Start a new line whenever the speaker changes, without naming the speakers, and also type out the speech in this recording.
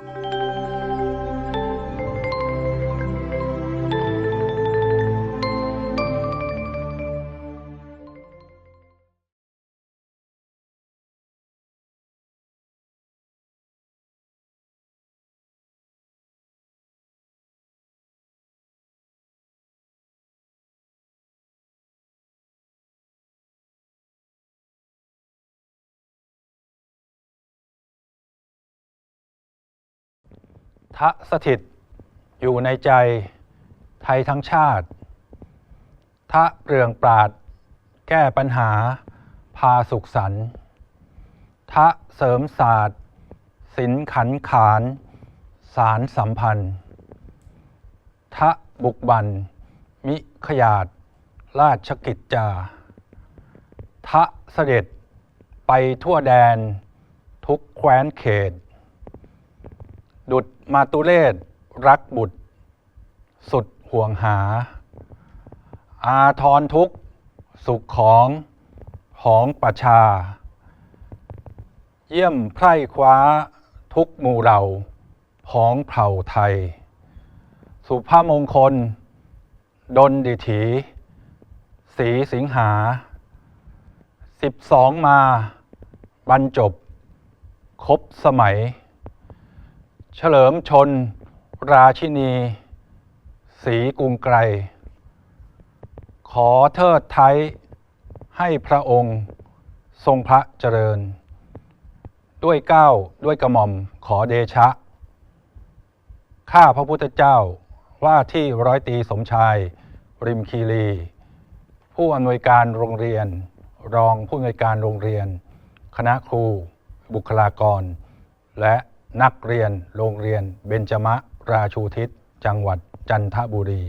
you ทะสถิต อยู่ในใจไทยทั้งชาติ ทะเรืองปราด แก้ปัญหา พาสุขสันทะเสริมศาสตร์ศิลขันขาน สารสัมพันธ์ ทะบุกบัน มิขยาด ราชกิจจา ทะเสด็จไปทั่วแดน ทุกแคว้นเขต ดุดมาตุเลศรักบุตร สุดห่วงหา อาทรทุกสุขของของประชา เยี่ยมไพร่คว้าทุกหมู่เราของเผ่าไทย สุภาพมงคล ดนดิถี สีสิงหาสิบสองมา บรรจบ ครบสมัย เฉลิมชน ราชินี สีกรุงไกร ขอเทิดไทยให้พระองค์ทรงพระเจริญ ด้วยเก้าวด้วยกระหม่อมขอเดชะ ข้าพระพุทธเจ้าว่าที่ร้อยตีสมชาย ริมคีรี ผู้อำนวยการโรงเรียน รองผู้อำนวยการโรงเรียน คณะครู บุคลากร และ นักเรียนโรงเรียนเบญจมะราชูทิศ จังหวัดจันทบุรี